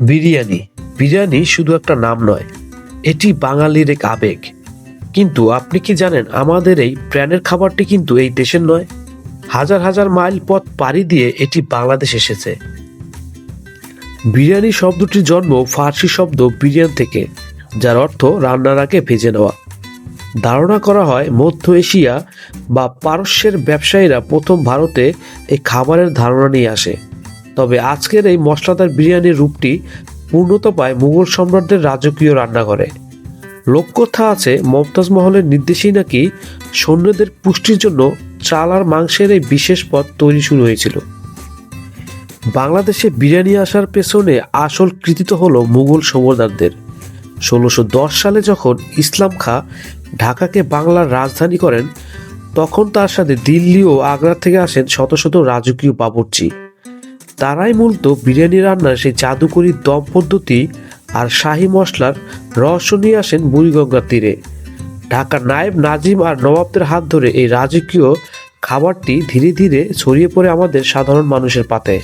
বিরিয়ানি। বিরিয়ানি শুধু একটা নাম নয়, এটি বাঙালির এক আবেগ। কিন্তু আপনি কি জানেন, আমাদের এই প্রাণের খাবারটি কিন্তু এই দেশের নয়? হাজার হাজার মাইল পথ পাড়ি দিয়ে এটি বাংলাদেশ এসেছে। বিরিয়ানি শব্দটির জন্ম ফার্সি শব্দ বিরিয়ান থেকে, যার অর্থ রান্নার আগে ভেজে নেওয়া। ধারণা করা হয়, মধ্য এশিয়া বা পারস্যের ব্যবসায়ীরা প্রথম ভারতে এই খাবারের ধারণা নিয়ে আসে। তবে আজকের এই মশলাদার বিরিয়ানির রূপটি পূর্ণতা পায় মুঘল সম্রাটদের রাজকীয় রান্নাঘরে। লোককথা আছে মমতাজ মহলের নির্দেশেই নাকি সৈন্যদের পুষ্টির জন্য চাল আর মাংসের এই বিশেষ পদ তৈরি শুরু হয়েছিল। বাংলাদেশে বিরিয়ানি আসার পেছনে আসল কৃতিত্ব হলো মুঘল সর্দারদের ষোলোশো সালে যখন ইসলাম খাঁ ঢাকাকে বাংলার রাজধানী করেন, তখন তার সাথে দিল্লি ও আগ্রা থেকে আসেন শত শত রাজকীয় বাবুর্চি তারাই মূলত বিরিয়ানি রান্নার সেই জাদুকরি দম পদ্ধতি আর শাহী মশলার রহস্য নিয়ে আসেন বুড়িগঙ্গার তীরে। ঢাকার নায়েব নাজিম আর নবাবদের হাত ধরে এই রাজকীয় খাবারটি ধীরে ধীরে ছড়িয়ে পড়ে আমাদের সাধারণ মানুষের পাতে।